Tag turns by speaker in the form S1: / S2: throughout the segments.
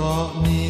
S1: ก็มี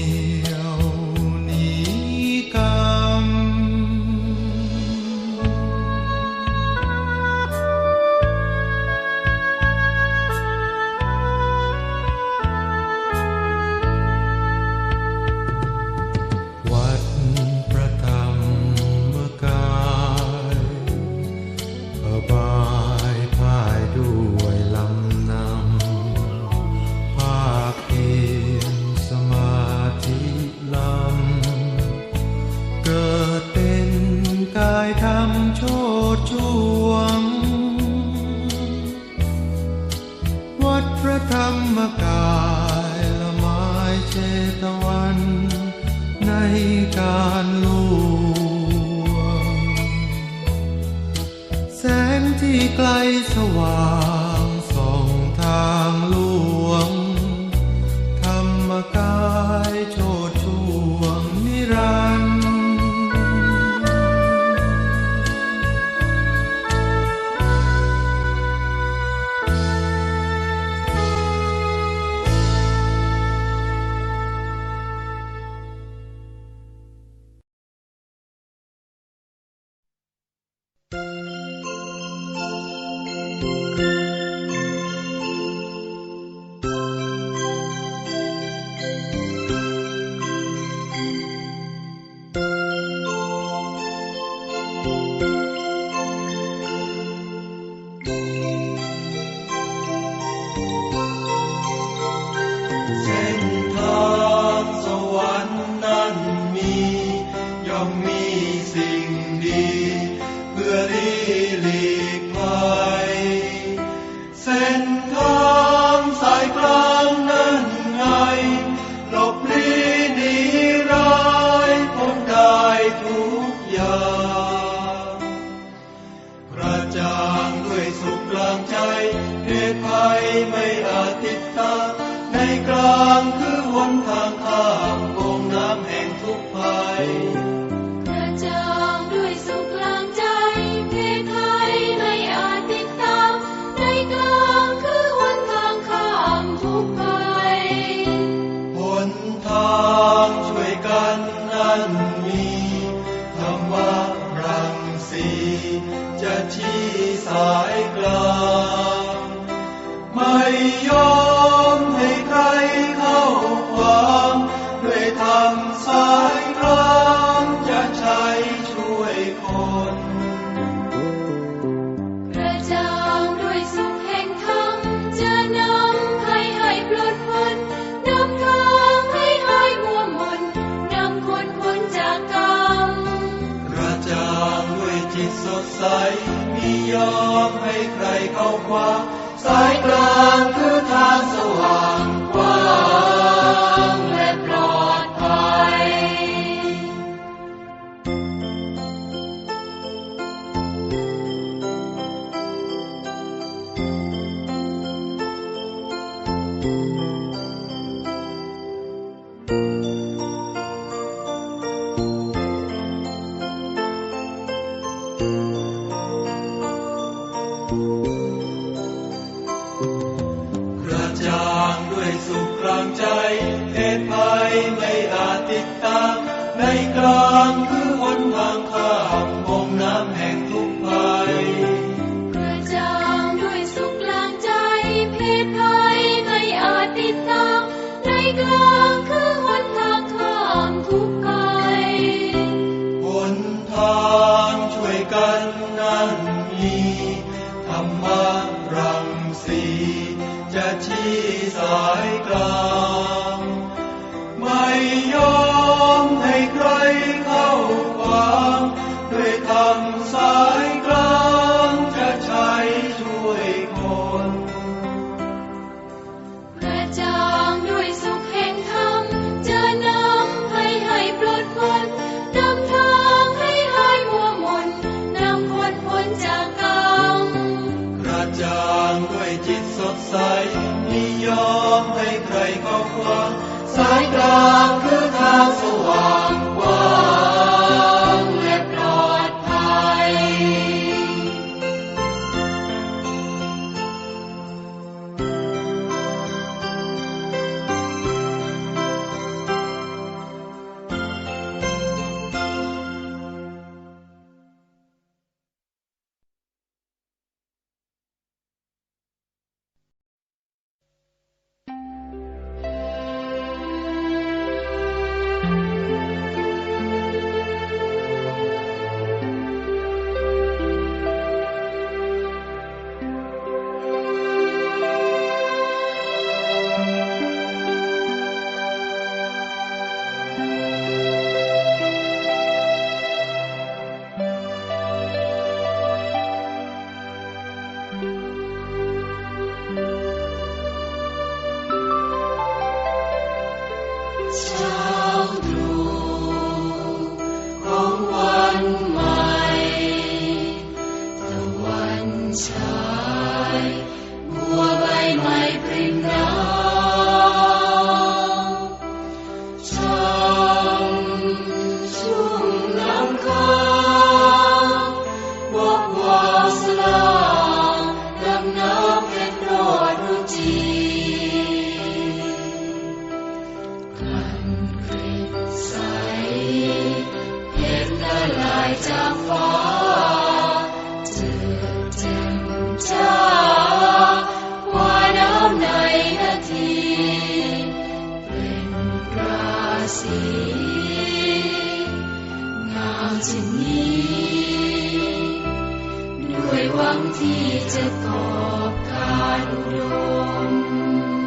S1: ทน
S2: ทางช่วยกันนั้น ใส
S3: มีย
S2: อมให้ใครเข้าคว้าสายกลางคือทาง
S3: ส
S2: ว่าง God. ព្រៃកោខ្វល់សាយក្រាំ เสีงามเช่นนี้ ด้วยหวังที่จะต
S4: อ
S2: บการอุดม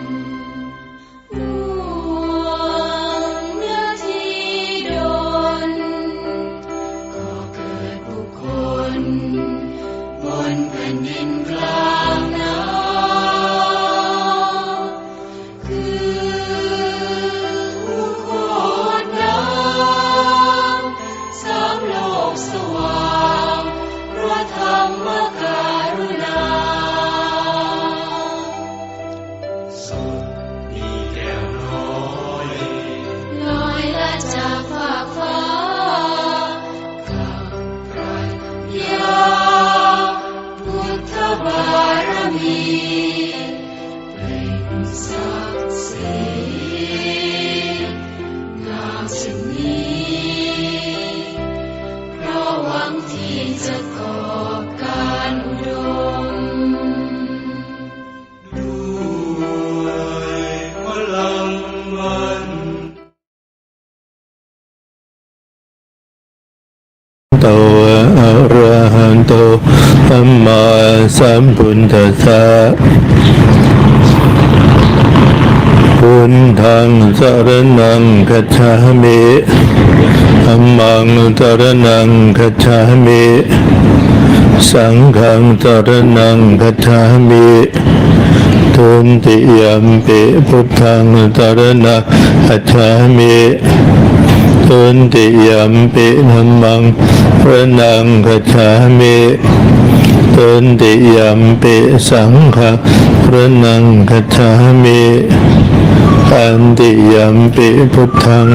S4: มา
S1: สัมพุทธัสสะพุทธังสรณังคัจฉามิธัมมังสรณังคัจฉามิสังฆังสรณังคัจฉามิทุนติยัมปิพุทธังสรณังคัจฉามิตุนติยัมปิธัมมังพระนังคัจฉามิ ตุนติยัมปิสังฆังพระนังคัจฉามิอันติยัมปิพุทธัง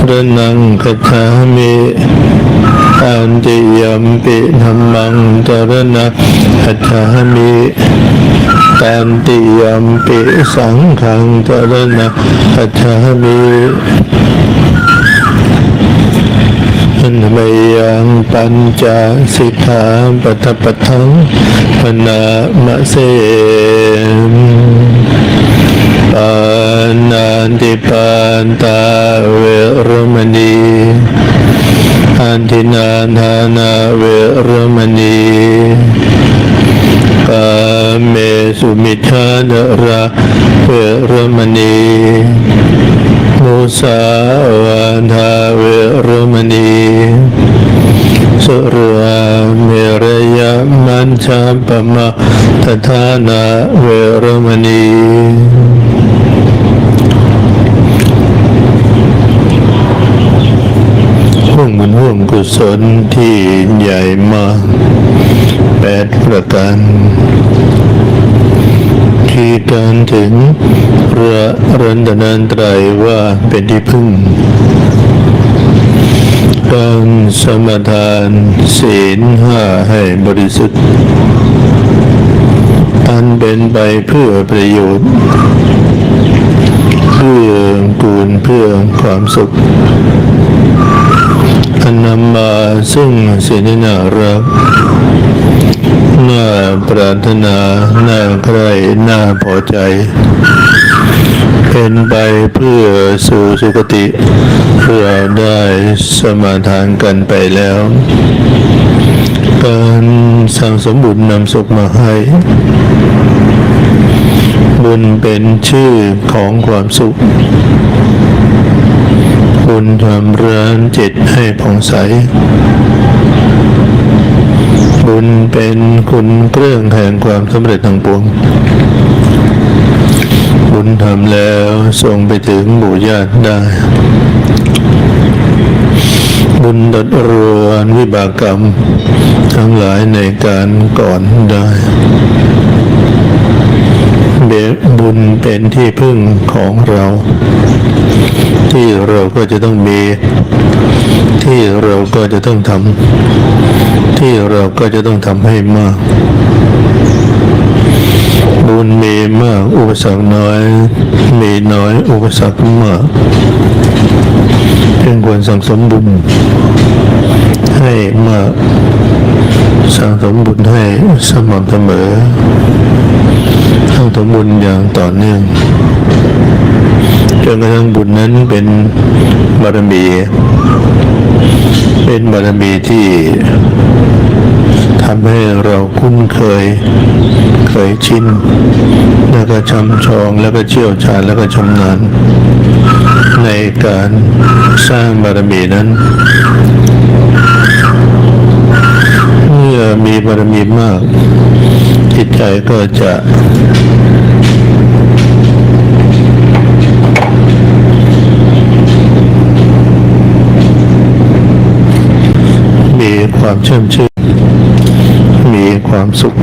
S1: พระนังคัจฉามิอันติยัมปิธัมมังตรณังคัจฉามิอันติยัมปิสังฆังตรณังคัจฉามิ อัน มยังปัญจสิกขาปัฏฐปทังปนามะเสมปานาติปานตาเวรมณีอันทินาทานาเวรมณีกาเมสุมิชาดราเวรมณี มุสาวาทาเวรมณีสุราเมรยมัญชาปมาทธานาเวรมณีห่วงบุญห่วงกุศลที่ใหญ่มากแปดประการ ที่การถึงพระรัตนตรัยว่าเป็นที่พึ่งการสมทานศีลห้าให้บริสุทธิ์ อันเป็นไปเพื่อประโยชน์ เพื่อกูเพื่อความสุข อันนำมาซึ่งศีลนารัก น่าปรารถนาน่าใครน่าพอใจ เป็นไปเพื่อสู่สุคติ เพื่อได้สมาทานกันไปแล้ว การสั่งสมบุญนำสุขมาให้ บุญเป็นชื่อของความสุขคุณทำร้านจิตให้ผ่องใส เป็นคุณเครื่องแห่งความสำเร็จทั้งปวง บุญทำแล้วส่งไปถึงหมู่ญาติได้ บุญดัดรวนวิบากกรรม ทั้งหลายในการก่อนได้เบบุญเป็นที่พึ่งของเรา ที่เราก็จะต้องมี ที่เราก็จะต้องทำที่เราก็จะต้องทำให้มากบุญมีมาก อุปสรรคน้อย มีน้อย อุปสรรคมากจึงควรสั่งสมบุญให้มากสั่งสมบุญให้สม่ำเสมอสั่งสมบุญอย่างต่อเนื่อง นกระทั่งบุญนั้นเป็นบารมี เป็นบารมีที่ทำให้เราคุ้นเคย เคยชิน แล้วก็ชำชอง แล้วก็เชี่ยวชาญ แล้วก็ชำนาญ ในการสร้างบารมีนั้น เมื่อมีบารมีมาก จิตใจก็จะ ความเชื่อมชื่นมีความสุข